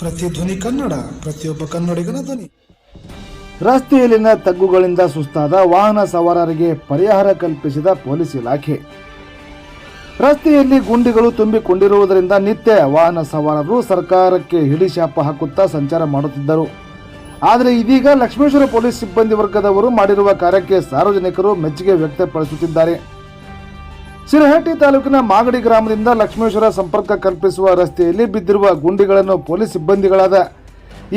ಪ್ರತಿಧ್ವನಿ ಕನ್ನಡ, ಪ್ರತಿಯೊಬ್ಬ ಕನ್ನಡಿಗನ ಧ್ವನಿ. ರಸ್ತೆಯಲ್ಲಿನ ತಗ್ಗುಗಳಿಂದ ಸುಸ್ತಾದ ವಾಹನ ಸವಾರರಿಗೆ ಪರಿಹಾರ ಕಲ್ಪಿಸಿದ ಪೊಲೀಸ್ ಇಲಾಖೆ. ರಸ್ತೆಯಲ್ಲಿ ಗುಂಡಿಗಳು ತುಂಬಿಕೊಂಡಿರುವುದರಿಂದ ನಿತ್ಯ ವಾಹನ ಸವಾರರು ಸರ್ಕಾರಕ್ಕೆ ಹಿಡಿಶಾಪ ಹಾಕುತ್ತಾ ಸಂಚಾರ ಮಾಡುತ್ತಿದ್ದರು. ಆದರೆ ಇದೀಗ ಲಕ್ಷ್ಮೇಶ್ವರ ಪೊಲೀಸ್ ಸಿಬ್ಬಂದಿ ವರ್ಗದವರು ಮಾಡಿರುವ ಕಾರ್ಯಕ್ಕೆ ಸಾರ್ವಜನಿಕರು ಮೆಚ್ಚುಗೆ ವ್ಯಕ್ತಪಡಿಸುತ್ತಿದ್ದಾರೆ. ಸಿರಹಟ್ಟಿ ತಾಲೂಕಿನ ಮಾಗಡಿ ಗ್ರಾಮದಿಂದ ಲಕ್ಷ್ಮೇಶ್ವರ ಸಂಪರ್ಕ ಕಲ್ಪಿಸುವ ರಸ್ತೆಯಲ್ಲಿ ಬಿದ್ದಿರುವ ಗುಂಡಿಗಳನ್ನು ಪೊಲೀಸ್ ಸಿಬ್ಬಂದಿಗಳಾದ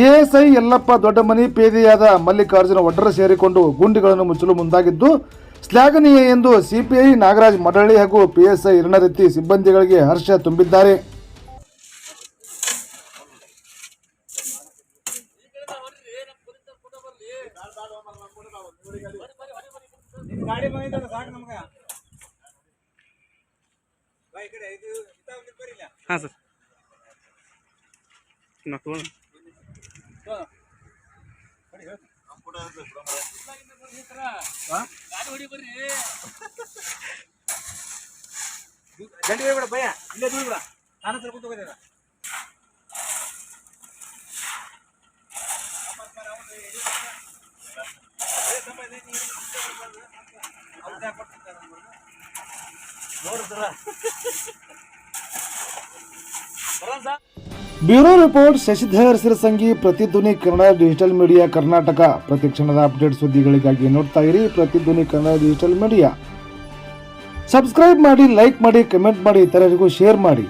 ಎಎಸ್ಐ ಯಲ್ಲಪ್ಪ ದೊಡ್ಡಮನಿ, ಪೇದೆಯಾದ ಮಲ್ಲಿಕಾರ್ಜುನ ಒಡ್ಡರ ಸೇರಿಕೊಂಡು ಗುಂಡಿಗಳನ್ನು ಮುಚ್ಚಲು ಮುಂದಾಗಿದ್ದು, ಶ್ಲಾಘನೀಯ ಎಂದು ಸಿಪಿಐ ನಾಗರಾಜ್ ಮಡಳ್ಳಿ ಹಾಗೂ ಪಿಎಸ್ಐ ಇರಣರೆತ್ತಿ ಸಿಬ್ಬಂದಿಗಳಿಗೆ ಹರ್ಷ ತುಂಬಿದ್ದಾರೆ. ಗಾಡಿ ಸಾಕು ನಮ್ಗ. ಹಾಂ ಸರ್ ನಾವು ಗಂಟೆ ಹೋಗ್ಬೇಡ ಭಯ ಇಲ್ಲೇ ದೂರ ಬಿಡ ನಾನು ಹತ್ರ ಕೂತ್ ಹೋಗಿದ್ದೀರ bureau report, Shashidhar Sirasangi Prathidhvani Kannada digital media Karnataka. ಪ್ರತಿಕ್ಷಣದ ಅಪ್ಡೇಟ್ ಸುದ್ದಿಗಳಿಗಾಗಿ ನೋಡ್ತಾ ಇರಿ Prathidhvani Kannada digital media. Subscribe ಮಾಡಿ, ಲೈಕ್ ಮಾಡಿ, ಕಮೆಂಟ್ ಮಾಡಿ, ಇತರರಿಗೂ ಶೇರ್ ಮಾಡಿ.